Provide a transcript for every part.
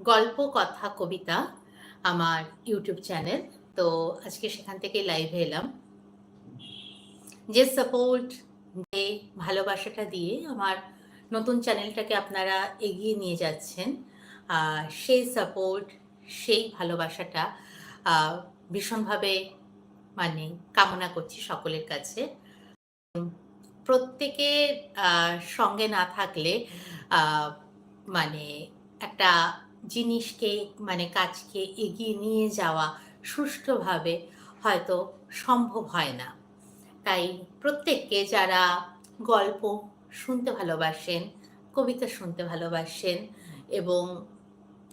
গল্প কথা কবিতা আমার ইউটিউব চ্যানেল। তো আজকে সেখান থেকে লাইভে এলাম। যে সাপোর্ট যে ভালোবাসাটা দিয়ে আমার নতুন চ্যানেলটাকে আপনারা এগিয়ে নিয়ে যাচ্ছেন সেই সাপোর্ট সেই ভালোবাসাটা ভীষণভাবে মানে কামনা করছি সকলের কাছে। প্রত্যেকের আহ, সঙ্গে না থাকলে মানে একটা জিনিসকে মানে কাজকে এগিয়ে নিয়ে যাওয়া সুষ্ঠুভাবে হয়তো সম্ভব হয় না। তাই প্রত্যেককে যারা গল্প শুনতে ভালোবাসেন, কবিতা শুনতে ভালোবাসেন এবং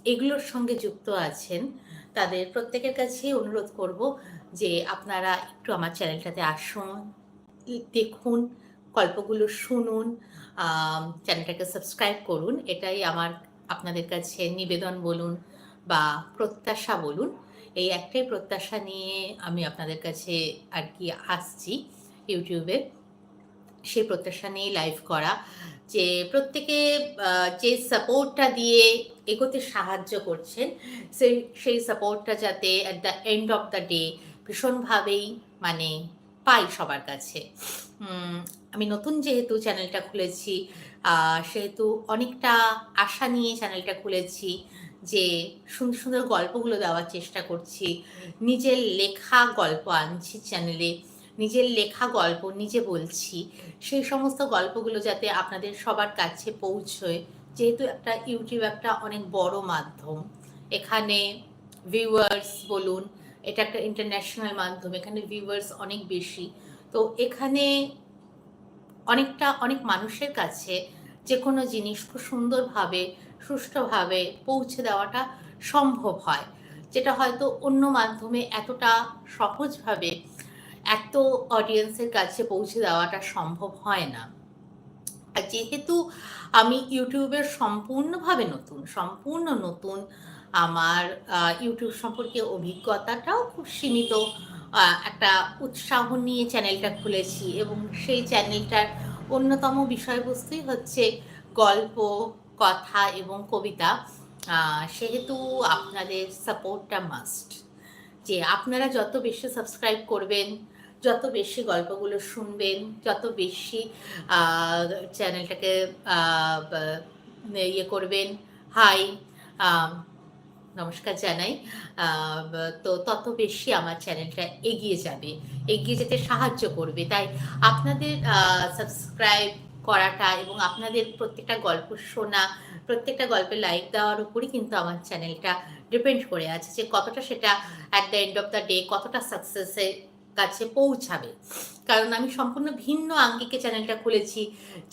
এগুলোর সঙ্গে যুক্ত আছেন, তাদের প্রত্যেকের কাছেই অনুরোধ করব যে আপনারা একটু আমার চ্যানেলটাতে আসুন, দেখুন, গল্পগুলো শুনুন চ্যানেলটাকে সাবস্ক্রাইব করুন। এটাই আমার আপনাদের কাছে নিবেদন বলুন বা প্রত্যাশা বলুন, এই একটাই প্রত্যাশা নিয়ে আমি আপনাদের কাছে আর কি আসছি ইউটিউবে। সেই প্রত্যাশা নিয়ে লাইভ করা, যে প্রত্যেকে যে সাপোর্টটা দিয়ে এগোতে সাহায্য করছেন, সেই সেই সাপোর্টটা যাতে at the end of the day ভীষণভাবেই মানে পাই সবার কাছে। আমি নতুন যেহেতু চ্যানেলটা খুলেছি সেহেতু অনেকটা আশা নিয়ে চ্যানেলটা খুলেছি যে সুন্দর সুন্দর গল্পগুলো দেওয়ার চেষ্টা করছি। নিজের লেখা গল্প আনছি চ্যানেলে নিজের লেখা গল্প নিজে বলছি। সেই সমস্ত গল্পগুলো যাতে আপনাদের সবার কাছে পৌঁছয়, যেহেতু একটা ইউটিউব একটা অনেক বড় মাধ্যম। এখানে ভিউয়ার্স বলুন, এটা একটা ইন্টারন্যাশনাল মাধ্যম, এখানে ভিউয়ার্স অনেক বেশি। তো এখানে অনেকটা, অনেক মানুষের কাছে যে কোনো জিনিস খুব সুন্দরভাবে, সুষ্ঠুভাবে পৌঁছে দেওয়াটা সম্ভব হয়। যেটা হয়তো অন্য মাধ্যমে এতটা সহজভাবে এত অডিয়েন্সের কাছে পৌঁছে দেওয়াটা সম্ভব হয় না। আর যেহেতু আমি ইউটিউবের সম্পূর্ণভাবে নতুন, সম্পূর্ণ নতুন আমার ইউটিউব সম্পর্কে অভিজ্ঞতাটাও খুব সীমিত একটা উৎসাহ নিয়ে চ্যানেলটা খুলেছি এবং সেই চ্যানেলটার অন্যতম বিষয়বস্তুই হচ্ছে গল্প, কথা এবং কবিতা। সেহেতু আপনাদের সাপোর্টটা মাস্ট যে আপনারা যত বেশি সাবস্ক্রাইব করবেন, যত বেশি গল্পগুলো শুনবেন, যত বেশি চ্যানেলটাকে ইয়ে করবেন হাই নমস্কার জানাই। তো তত বেশি আমার চ্যানেলটা এগিয়ে যাবে, এগিয়ে যেতে সাহায্য করবে। তাই আপনাদের সাবস্ক্রাইব করাটা এবং আপনাদের প্রত্যেকটা গল্প শোনা, প্রত্যেকটা গল্পে লাইক দেওয়ার উপরই কিন্তু আমার চ্যানেলটা ডিপেন্ড করে আছে যে কতটা সেটা at the end of the day কতটা সাকসেসের কাছে পৌঁছাবে। কারণ আমি সম্পূর্ণ ভিন্ন আঙ্গিকে চ্যানেলটা খুলেছি,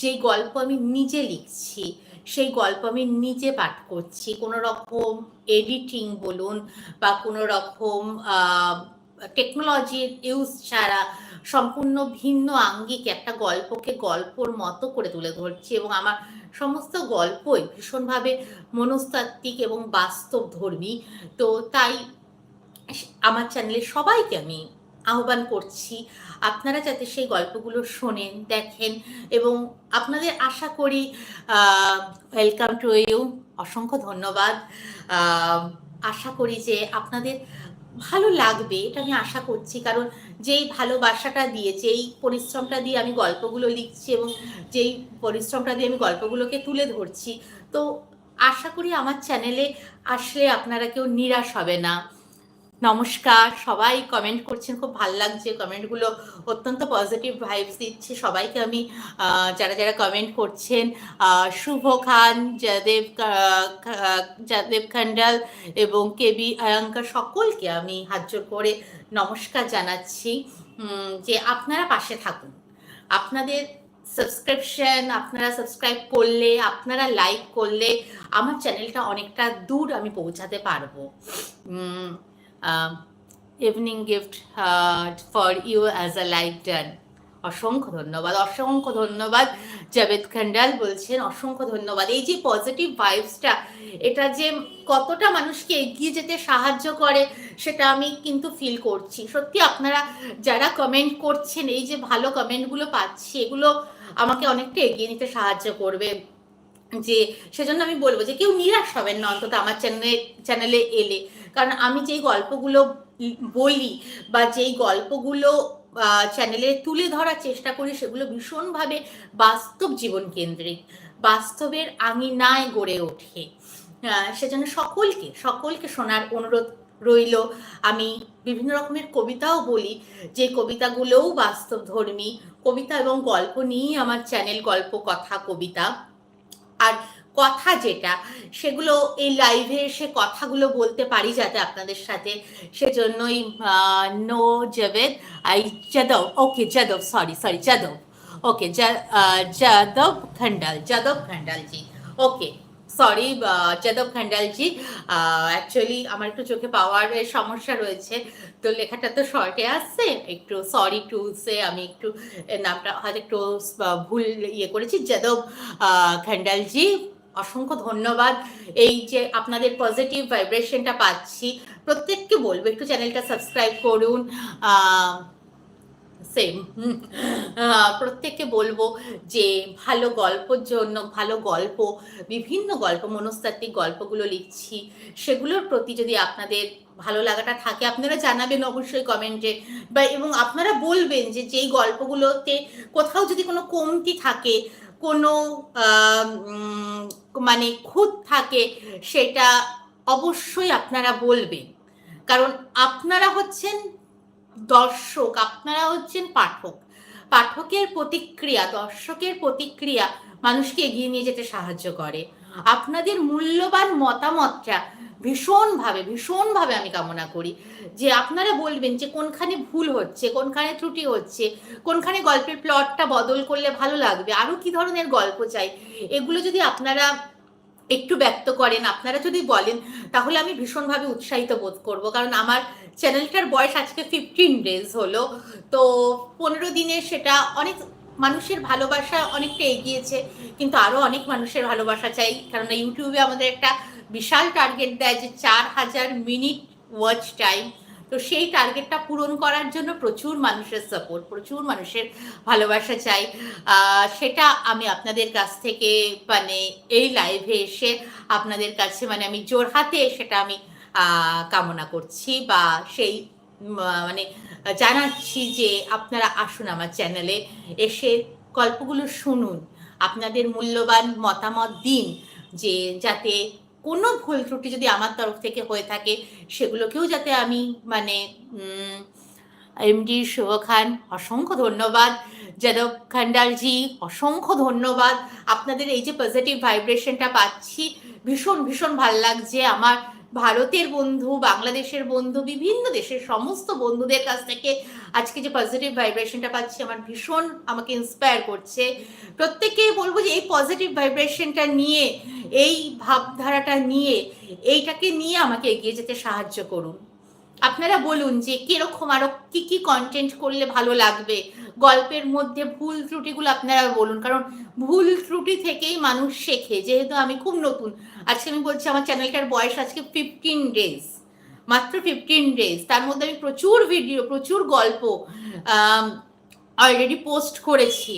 যেই গল্প আমি নিজে লিখছি, সেই গল্প আমি নিজে পাঠ করছি কোনো রকম এডিটিং বলুন বা কোনো রকম টেকনোলজির ইউজ ছাড়া সম্পূর্ণ ভিন্ন আঙ্গিকে একটা গল্পকে গল্পর মতো করে তুলে ধরছি এবং আমার সমস্ত গল্পই ভীষণভাবে মনস্তাত্ত্বিক এবং বাস্তব ধর্মী তো তাই আমার চ্যানেলে সবাইকে আমি আহ্বান করছি আপনারা যাতে সেই গল্পগুলো শোনেন, দেখেন এবং আপনাদের আশা করি ওয়েলকাম টু ইউ অসংখ্য ধন্যবাদ। আশা করি যে আপনাদের ভালো লাগবে, এটা আমি আশা করছি। কারণ যেই ভালোবাসাটা দিয়ে, যেই পরিশ্রমটা দিয়ে আমি গল্পগুলো লিখছি এবং যেই পরিশ্রমটা দিয়ে আমি গল্পগুলোকে তুলে ধরছি, তো আশা করি আমার চ্যানেলে আসলে আপনারা কেউ নিরাশ হবে না। নমস্কার। সবাই কমেন্ট করছেন, খুব ভালো লাগছে। কমেন্টগুলো অত্যন্ত পজিটিভ ভাইবস দিচ্ছে। সবাইকে আমি যারা যারা কমেন্ট করছেন শুভ খান, জয়দেব জয়দেব খান্ডাল এবং কেবি আয়ঙ্কা সকলকে আমি হাত জোর করে নমস্কার জানাচ্ছি। যে আপনারা পাশে থাকুন। আপনাদের সাবস্ক্রিপশন আপনারা সাবস্ক্রাইব করলে, আপনারা লাইক করলে আমার চ্যানেলটা অনেকটা দূর আমি পৌঁছাতে পারব। Evening gift for you as a life done অসংখ্য ধন্যবাদ অসংখ্য ধন্যবাদ জাভেদ খান্ডাল বলছেন, অসংখ্য ধন্যবাদ। এই যে পজিটিভ ভাইবসটা এটা যে কতটা মানুষকে এগিয়ে যেতে সাহায্য করে, সেটা আমি কিন্তু ফিল করছি। সত্যি আপনারা যারা কমেন্ট করছেন, এই যে ভালো কমেন্টগুলো পাচ্ছি, এগুলো আমাকে অনেকটা এগিয়ে নিতে সাহায্য করবে। যে সেজন্য আমি বলব যে কেউ নিরাশ হবেন না অন্তত আমার চ্যানেলে চ্যানেলে এলে। কারণ আমি যেই গল্পগুলো বলি বা যেই গল্পগুলো চ্যানেলে তুলে ধরার চেষ্টা করি, সেগুলো ভীষণভাবে বাস্তব জীবন কেন্দ্রিক। বাস্তবের আঙিনায় গড়ে ওঠে। সেজন্য সকলকে সকলকে শোনার অনুরোধ রইল। আমি বিভিন্ন রকমের কবিতাও বলি, যে কবিতাগুলোও বাস্তবধর্মী। কবিতা এবং গল্প নিয়েই আমার চ্যানেল গল্প, কথা, কবিতা। আর কথা যেটা, সেগুলো এই লাইভে এসে কথাগুলো বলতে পারি যাতে আপনাদের সাথে। সেজন্যই no Javed I Yadav okay Yadav sorry sorry Yadav okay Yadav Khandal Yadav খন্ডালজি okay sorry Yadav খান্ডালজি। Actually আমার একটু চোখে পাওয়ার সমস্যা রয়েছে। তো লেখাটা তো শর্টে আসছে একটু সরি টু সে আমি একটু নামটা হয়তো একটু ভুল ইয়ে করেছি। যাদব খান্ডালজি, অসংখ্য ধন্যবাদ। এই যে আপনাদের পজিটিভ ভাইব্রেশনটা পাচ্ছি। প্রত্যেককে বলব, একটু চ্যানেলটা সাবস্ক্রাইব করুন। সেম প্রত্যেককে বলব যে ভালো গল্পর জন্য, ভালো গল্প, বিভিন্ন গল্প, মনস্তাত্ত্বিক গল্পগুলো লিখছি। সেগুলোর প্রতি যদি আপনাদের ভালো লাগাটা থাকে, আপনারা জানাবেন অবশ্যই কমেন্টে বা এবং আপনারা বলবেন যে যেই গল্পগুলোতে কোথাও যদি কোনো কমতি থাকে, কোনো মানে খুঁত থাকে, সেটা অবশ্যই আপনারা বলবেন। কারণ আপনারা হচ্ছেন দর্শক, আপনারা হচ্ছেন পাঠক। পাঠকের প্রতিক্রিয়া, দর্শকের প্রতিক্রিয়া মানুষকে এগিয়ে নিয়ে যেতে সাহায্য করে। আপনাদের মূল্যবান মতামতটা ভীষণভাবে ভীষণভাবে আমি কামনা করি যে আপনারা বলবেন যে কোনখানে ভুল হচ্ছে, কোনখানে ত্রুটি হচ্ছে, কোনখানে গল্পের প্লটটা বদল করলে ভালো লাগবে আরও কি ধরনের গল্প চাই, এগুলো যদি আপনারা একটু ব্যক্ত করেন, আপনারা যদি বলেন, তাহলে আমি ভীষণভাবে উৎসাহিত বোধ করব। কারণ আমার চ্যানেলটার বয়স আজকে ফিফটিন ডেজ হলো। তো পনেরো দিনে সেটা অনেক মানুষের ভালোবাসা অনেকটা এগিয়েছে, কিন্তু আরও অনেক মানুষের ভালোবাসা চাই। কারণ ইউটিউবে আমাদের একটা বিশাল টার্গেট দেয় যে চার হাজার মিনিট ওয়াচ টাইম তো সেই টার্গেটটা পূরণ করার জন্য প্রচুর মানুষের সাপোর্ট প্রচুর মানুষের ভালোবাসা চাই। সেটা আমি আপনাদের কাছ থেকে মানে এই লাইভে এসে আপনাদের কাছে মানে আমি জোর হাতে সেটা আমি কামনা করছি বা সেই মানে জানাচ্ছি যে আপনারা আসুন আমার চ্যানেলে এসে গল্পগুলো শুনুন। আপনাদের মূল্যবান মতামত দিন যে যাতে কোনো ভুল ত্রুটি যদি আমার তরফ থেকে হয়ে থাকে, সেগুলোকেও যাতে আমি মানে এমডি শুভ খান অসংখ্য ধন্যবাদ। যাদব খান্ডালজি, অসংখ্য ধন্যবাদ। আপনাদের এই যে পজিটিভ ভাইব্রেশনটা পাচ্ছি, ভীষণ ভীষণ ভালো লাগছে। আমার ভারতের বন্ধু, বাংলাদেশের বন্ধু, বিভিন্ন দেশের সমস্ত বন্ধুদের কাছ থেকে আজকে যে পজিটিভ ভাইব্রেশনটা পাচ্ছি, আমার ভীষণ আমাকে ইন্সপায়ার করছে। প্রত্যেককে বলব যে এই পজিটিভ ভাইব্রেশনটা নিয়ে, এই ভাবধারাটা নিয়ে, এইটাকে নিয়ে আমাকে এগিয়ে যেতে সাহায্য করুন। আপনারা বলুন যে কীরকম আরও কি কি কন্টেন্ট করলে ভালো লাগবে? গল্পের মধ্যে ভুল ত্রুটিগুলো আপনারা বলুন, কারণ ভুল ত্রুটি থেকেই মানুষ শেখে, যেহেতু আমি খুব নতুন। আজকে আমি বলছি আমার চ্যানেলটার বয়স আজকে ফিফটিন ডেজ মাত্র ফিফটিন ডেজ তার মধ্যে আমি প্রচুর ভিডিও প্রচুর গল্প অলরেডি পোস্ট করেছি,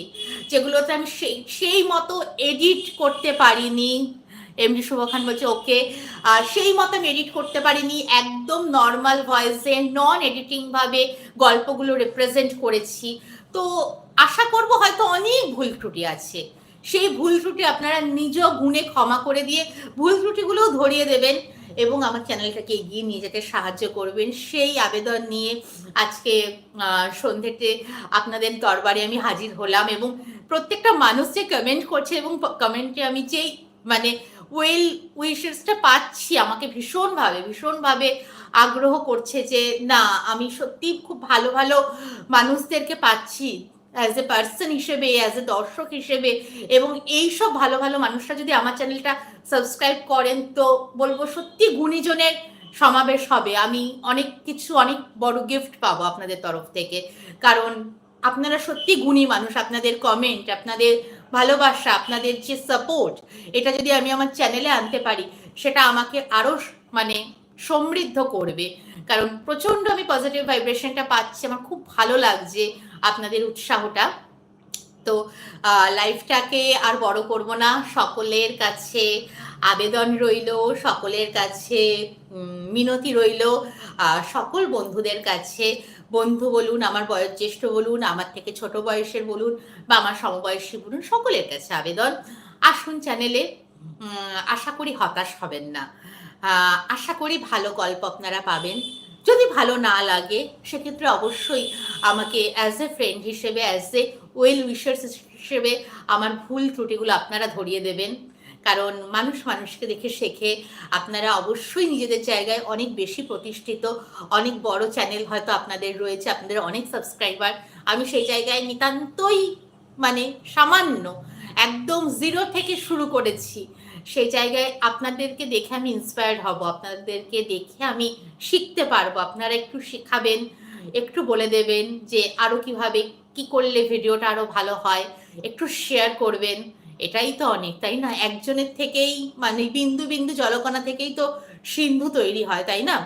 যেগুলোতে আমি সেই সেই মতো এডিট করতে পারিনি। এমডি শুভ খান বলছে ওকে সেই মতো এডিট করতে পারিনি, একদম নর্মাল ভয়েসে নন এডিটিংভাবে গল্পগুলো রিপ্রেজেন্ট করেছি। তো আশা করব হয়তো অনেক ভুল ত্রুটি আছে। সেই ভুল ত্রুটি আপনারা নিজ গুণে ক্ষমা করে দিয়ে ভুল ত্রুটিগুলোও ধরিয়ে দেবেন এবং আমার চ্যানেলটাকে এগিয়ে নিয়ে যেতে সাহায্য করবেন। সেই আবেদন নিয়ে আজকে সন্ধ্যেতে আপনাদের দরবারে আমি হাজির হলাম এবং প্রত্যেকটা মানুষ যে কমেন্ট করছে এবং কমেন্টে আমি যেই মানে ওয়েল উইশেসটা পাচ্ছি, আমাকে ভীষণভাবে ভীষণভাবে আগ্রহ করছে যে না, আমি সত্যি খুব ভালো ভালো মানুষদেরকে পাচ্ছি অ্যাজ এ পার্সন হিসেবে অ্যাজ এ দর্শক হিসেবে এবং এই সব ভালো ভালো মানুষরা যদি আমার চ্যানেলটা সাবস্ক্রাইব করেন তো বলব সত্যি গুণীজনের সমাবেশ হবে। আমি অনেক কিছু, অনেক বড় গিফট পাবো আপনাদের তরফ থেকে। কারণ আপনারা সত্যি গুণী মানুষ, আপনাদের কমেন্ট আপনাদের ভালোবাসা, আপনাদের যে সাপোর্ট এটা যদি আমি আমার চ্যানেলে আনতে পারি, সেটা আমাকে আরও মানে সমৃদ্ধ করবে। কারণ প্রচণ্ড আমি পজিটিভ ভাইব্রেশনটা পাচ্ছি, আমার খুব ভালো লাগছে আপনাদের উৎসাহটা। তো লাইফটাকে আর বড় করব না। সকলের কাছে আবেদন রইল, সকলের কাছে মিনতি রইল। সকল বন্ধুদের কাছে, বন্ধু বলুন, আমার বয়োজ্যেষ্ঠ বলুন, আমার থেকে ছোট বয়সের বলুন বা আমার সমবয়সী বলুন, সকলের কাছে আবেদন। আসুন চ্যানেলে আশা করি হতাশ হবেন না। আশা করি ভালো গল্প আপনারা পাবেন। যদি ভালো না লাগে, সেক্ষেত্রে অবশ্যই আমাকে অ্যাজ এ ফ্রেন্ড হিসেবে অ্যাজ এ ওয়েল উইশার্স হিসেবে আমার ভুল ত্রুটিগুলো আপনারা ধরিয়ে দেবেন। কারণ মানুষ মানুষকে দেখে শেখে, আপনারা অবশ্যই নিজেদের জায়গায় অনেক বেশি প্রতিষ্ঠিত, অনেক বড় চ্যানেল হয়তো আপনাদের রয়েছে, আপনাদের অনেক সাবস্ক্রাইবার আমি সেই জায়গায় নিতান্তই মানে সামান্য, একদম জিরো থেকে শুরু করেছি। সেই জায়গায় আপনাদেরকে দেখে আমি ইন্সপায়ার্ড হব, আপনাদেরকে দেখে আমি শিখতে পারব। আপনারা একটু শেখাবেন, একটু বলে দেবেন যে আরও কীভাবে কি করলে ভিডিওটা আরও ভালো হয়, একটু শেয়ার করবেন। এটাই তো অনেক, তাই না? একজনের থেকেই মানে বিন্দু বিন্দু জলকণা থেকেই তো সিন্ধু তৈরি হয়, তাই না?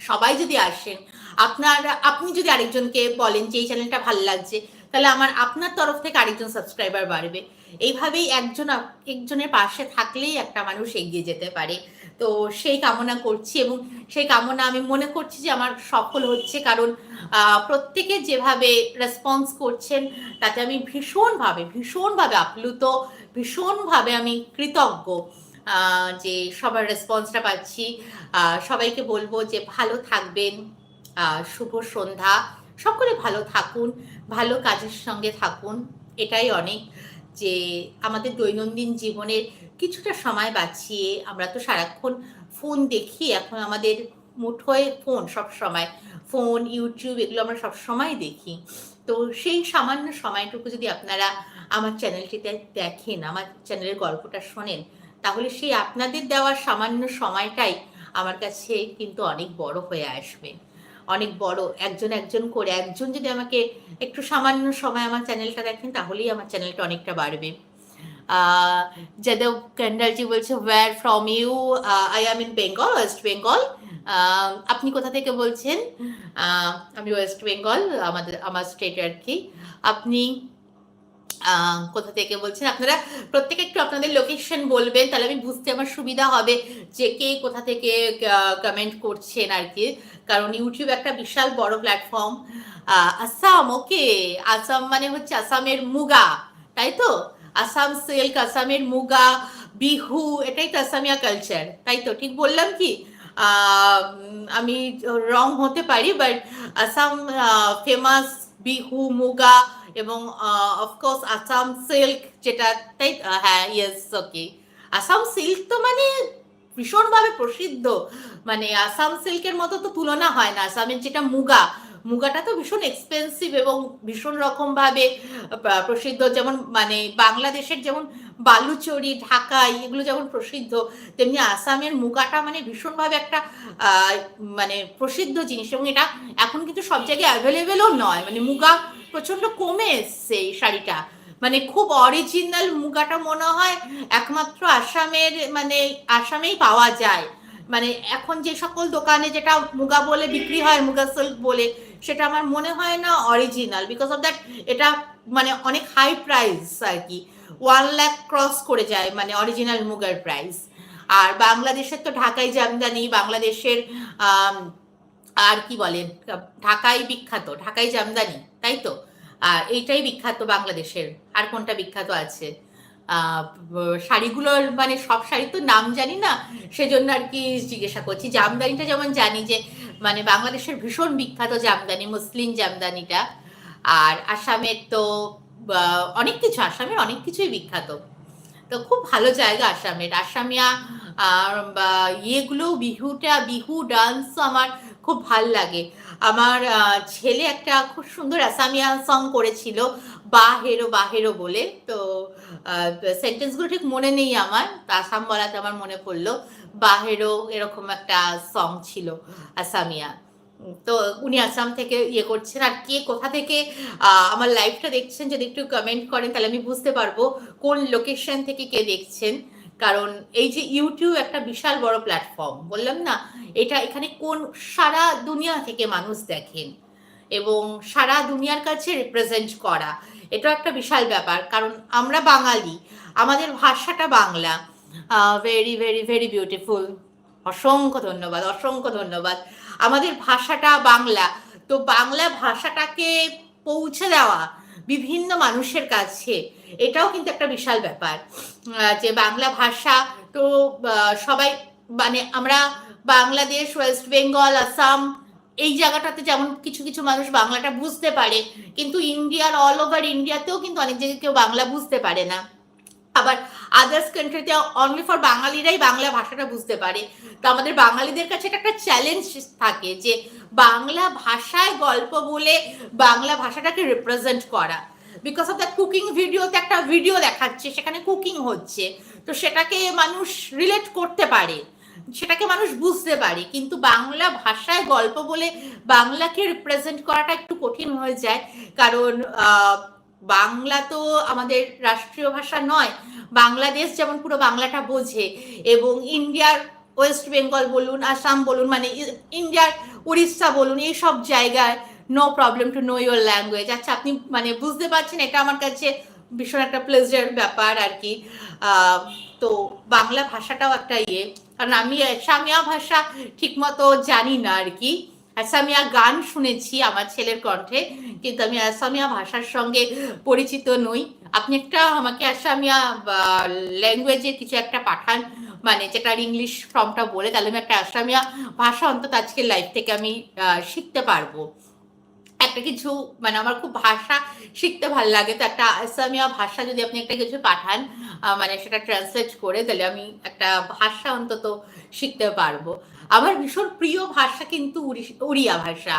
সবাই যদি আসেন, আপনার, আপনি যদি আরেকজনকে বলেন যে, এই চ্যানেলটা ভালো লাগছে তাহলে আমার আপনার তরফ থেকে আরেকজন সাবস্ক্রাইবার বাড়বে। এইভাবেই একজন একজনের পাশে থাকলেই একটা মানুষ এগিয়ে যেতে পারে। তো সেই কামনা করছি এবং সেই কামনা আমি মনে করছি যে আমার সফল হচ্ছে কারণ প্রত্যেকে যেভাবে রেসপন্স করছেন, তাতে আমি ভীষণভাবে ভীষণভাবে আপ্লুত, ভীষণভাবে আমি কৃতজ্ঞ যে সবার রেসপন্সটা পাচ্ছি। সবাইকে বলব যে ভালো থাকবেন। শুভ সন্ধ্যা। সকলে ভালো থাকুন, ভালো কাজের সঙ্গে থাকুন। এটাই অনেক যে আমাদের দৈনন্দিন জীবনের কিছুটা সময় বাঁচিয়ে আমরা তো সারাক্ষণ ফোন দেখি, এখন আমাদের মুঠোয় ফোন সব সময়। ফোন, ইউটিউব এগুলো আমরা সব সময় দেখি। তো সেই সামান্য সময়টুকু যদি আপনারা আমার চ্যানেলটিতে দেখেন, আমার চ্যানেলের গল্পটা শোনেন, তাহলে সেই আপনাদের দেওয়ার সামান্য সময়টাই আমার কাছে কিন্তু অনেক বড় হয়ে আসবে। অনেক বড়, একজন একজন করে, একজন যদি আমাকে একটু সামান্য সময় আমার চ্যানেলটা দেখেন, তাহলেই আমার চ্যানেলটা অনেকটা বাড়বে। যাদব ক্যান্ডালজি বলছে where from you I am in Bengal West Bengal আপনি কোথা থেকে বলছেন? আমি ওয়েস্ট বেঙ্গল আমাদের, আমার স্টেট আর কি। আপনি কোথা থেকে বলছেন? আপনারা প্রত্যেকে একটু আপনাদের লোকেশন বলবেন, তাহলে আমি বুঝতে আমার সুবিধা হবে যে কে কোথা থেকে কমেন্ট করছেন আর কি কারণ ইউটিউব একটা বিশাল বড় প্ল্যাটফর্ম আসাম ওকে আসাম মানে হচ্ছে আসামের মুগা, তাই তো? আসাম সিল্ক আসামের মুগা, বিহু, এটাই তো আসামিয়া কালচার তাই তো? ঠিক বললাম কি? আমি রং হতে পারি বাট আসাম ফেমাস বিহু, মুগা এবং অফকোর্স আসাম সিল্ক যেটা, তাই হ্যাঁ ইয়েস ওকে আসাম সিল্ক তো মানে ভীষণভাবে প্রসিদ্ধ। মানে আসাম সিল্কের মতো তো তুলনা হয় না। আসামের যেটা মুগা, মুগাটা তো ভীষণ এক্সপেন্সিভ এবং ভীষণ রকমভাবে প্রসিদ্ধ। যেমন মানে বাংলাদেশের যেমন বালুচরি ঢাকাই এগুলো যেমন প্রসিদ্ধ, তেমনি আসামের মুগাটা মানে ভীষণভাবে একটা মানে প্রসিদ্ধ জিনিস এবং এটা এখন কিন্তু সব জায়গায় অ্যাভেলেবেলও নয়। মানে মুগা প্রচণ্ড কমে এসছে এই শাড়িটা। মানে খুব অরিজিনাল মুগাটা মনে হয় একমাত্র আসামের মানে আসামেই পাওয়া যায়। মানে এখন যে সকল দোকানে যেটা মুগা বলে বিক্রি হয়, মুগা সিল্ক বলে, সেটা আমার মনে হয় না অরিজিনাল বিকজ অফ দ্যাট এটা মানে অনেক হাই প্রাইস আর কি ওয়ান লাখ ক্রস করে যায় মানে অরিজিনাল মুগার প্রাইস আর বাংলাদেশের তো ঢাকাই জামদানি, বাংলাদেশের আর কি বলেন ঢাকাই বিখ্যাত, ঢাকাই জামদানি, তাই তো? আর এইটাই বিখ্যাত বাংলাদেশের। আর কোনটা বিখ্যাত আছে? শাড়িগুলোর মানে সব শাড়ি তো নাম জানি না, সেজন্য আর কি জিজ্ঞাসা করছি। জামদানিটা যেমন জানি যে মানে বাংলাদেশের ভীষণ বিখ্যাত জামদানি, মুসলিম জামদানিটা। আর আসামের তো অনেক কিছু, আসামের অনেক কিছুই বিখ্যাত। তো খুব ভালো জায়গা আসামের। আসামিয়া আর ইয়েগুলো, বিহুটা, বিহু, ডান্স আমার খুব ভালো লাগে। আমার ছেলে একটা খুব সুন্দর আসামিয়া সং করেছিল বাহেরো বাহেরো বলে। তো সেন্টেন্সগুলো ঠিক মনে নেই আমার আসাম বলাতে আমার মনে পড়ল বাহেরো এরকম একটা সং ছিল আসামিয়া তো উনি আসাম থেকে ইয়ে করছেন। আর কে কোথা থেকে আমার লাইভটা দেখছেন, যদি একটু কমেন্ট করেন, তাহলে আমি বুঝতে পারব কোন লোকেশন থেকে কে দেখছেন। কারণ এই যে ইউটিউব একটা বিশাল বড় প্ল্যাটফর্ম বললাম না? এটা এখানে কোন সারা দুনিয়া থেকে মানুষ দেখেন এবং সারা দুনিয়ার কাছে রিপ্রেজেন্ট করা এটা একটা বিশাল ব্যাপার। কারণ আমরা বাঙালি, আমাদের ভাষাটা Bangla. Very very very beautiful অসংখ্য ধন্যবাদ অসংখ্য ধন্যবাদ। আমাদের ভাষাটা বাংলা, তো বাংলা ভাষাটাকে পৌঁছে দেওয়া বিভিন্ন মানুষের কাছে। এটাও কিন্তু একটা বিশাল ব্যাপার যে বাংলা ভাষা তো সবাই মানে আমরা বাংলাদেশ, ওয়েস্ট বেঙ্গল, আসাম এই জায়গাটাতে যেমন কিছু কিছু মানুষ বাংলাটা বুঝতে পারে, কিন্তু ইন্ডিয়ার, অল ওভার ইন্ডিয়াতেও কিন্তু অনেক জায়গায় কেউ বাংলা বুঝতে পারে না। আবার আদার্স কান্ট্রিতে অনলি ফর বাঙালিরাই বাংলা ভাষাটা বুঝতে পারে। তো আমাদের বাঙালিদের কাছে এটা একটা চ্যালেঞ্জ থাকে যে বাংলা ভাষায় গল্প বলে বাংলা ভাষাটাকে রিপ্রেজেন্ট করা। বিকজ অফ দ্য কুকিং ভিডিওতে একটা ভিডিও দেখাচ্ছে, সেখানে কুকিং হচ্ছে। তো সেটাকে মানুষ রিলেট করতে পারে, সেটাকে মানুষ বুঝতে পারে। কিন্তু বাংলা ভাষায় গল্প বলে বাংলাকে রিপ্রেজেন্ট করাটা একটু কঠিন হয়ে যায়। কারণ বাংলা তো আমাদের রাষ্ট্রীয় ভাষা নয়, বাংলাদেশ যেমন পুরো বাংলাটা বোঝে, এবং ইন্ডিয়ার ওয়েস্ট বেঙ্গল বলুন, আসাম বলুন মানে ইন্ডিয়ার উড়িষ্যা বলুন, এই সব জায়গায় no problem to know your language আচ্ছা আপনি মানে বুঝতে পারছেন, এটা আমার কাছে ভীষণ একটা প্লেজার ব্যাপার আর কি। তো বাংলা ভাষাটাও একটা ইয়ে কারণ আমি, সামিয়া ভাষা ঠিকমতো জানি না আর কি। আসামিয়া গান শুনেছি আমার ছেলের কণ্ঠে, কিন্তু আমি আসামিয়া ভাষার সঙ্গে পরিচিত নই। আপনি একটা আমাকে আসামিয়া ল্যাঙ্গুয়েজে কিছু একটা পাঠান মানে যেটার ইংলিশ ফর্মটা বলে, তাহলে আমি একটা আসামিয়া ভাষা অন্তত আজকের লাইফ থেকে আমি শিখতে পারব। একটা কিছু মানে আমার খুব ভাষা শিখতে ভালো লাগে, তো একটা আসামিয়া ভাষা যদি আপনি একটা কিছু পাঠান মানে সেটা ট্রান্সলেট করে, তাহলে আমি একটা ভাষা অন্তত শিখতে পারব। আমার ভীষণ প্রিয় ভাষা কিন্তু উড়িয়া ভাষা।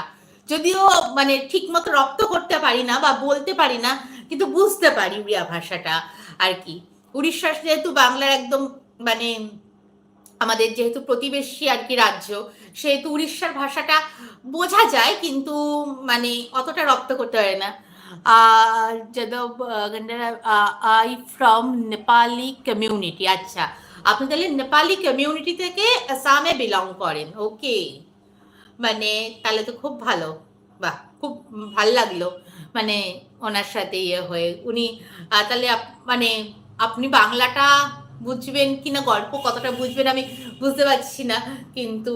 যদিও মানে ঠিক মতো রপ্ত করতে পারি না বা বলতে পারি না, কিন্তু বুঝতে পারি উড়িয়া ভাষাটা আর কি। উড়িষ্যার যেহেতু বাংলার একদম মানে আমাদের যেহেতু প্রতিবেশী আর কি রাজ্য, সেহেতু উড়িষ্যার ভাষাটা বোঝা যায়, কিন্তু মানে অতটা রপ্ত করতে পারে না। Yadav I, from Nepali community আচ্ছা। আপনি তাহলে নেপালি কমিউনিটি থেকে আসামে বিলং করেন ওকে মানে তাহলে তো খুব ভালো, বাহ, খুব ভালো লাগল। মানে ওনার সাথে ইয়ে হয়ে উনি তাহলে মানে আপনি বাংলাটা বুঝবেন কি না, গল্প কতটা বুঝবেন আমি বুঝতে পারছি না, কিন্তু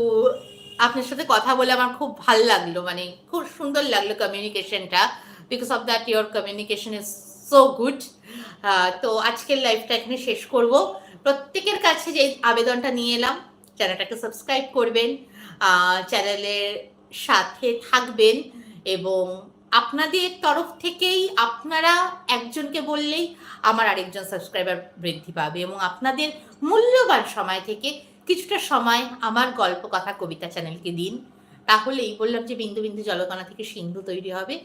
আপনার সাথে কথা বলে আমার খুব ভালো লাগল মানে খুব সুন্দর লাগল কমিউনিকেশনটা because of that your communication is so good তো আজকের লাইফটা এখানে শেষ করব। প্রত্যেকের কাছে যে আবেদনটা নিয়ে এলাম, চ্যানেলটাকে সাবস্ক্রাইব করবেন চ্যানেলের সাথে থাকবেন এবং আপনাদের তরফ থেকেই আপনারা একজনকে বললেই আমার আরেকজন সাবস্ক্রাইবার বৃদ্ধি পাবে এবং আপনাদের মূল্যবান সময় থেকে কিছুটা সময় আমার গল্প, কথা, কবিতা চ্যানেলকে দিন। তাহলেই বললাম যে বিন্দু বিন্দু জলকণা থেকে সিন্ধু তৈরি হবে,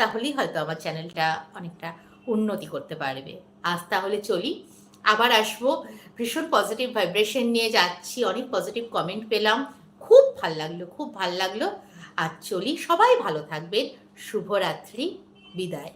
তাহলেই হয়তো আমার চ্যানেলটা অনেকটা উন্নতি করতে পারবে। আজ তাহলে চলি। আবার আসব। ভীষণ পজিটিভ ভাইব্রেশন নিয়ে যাচ্ছি। অনেক পজিটিভ কমেন্ট পেলাম। খুব ভালো লাগল, খুব ভালো লাগল। আর চলি। সবাই ভালো থাকবেন। শুভরাত্রি। বিদায়।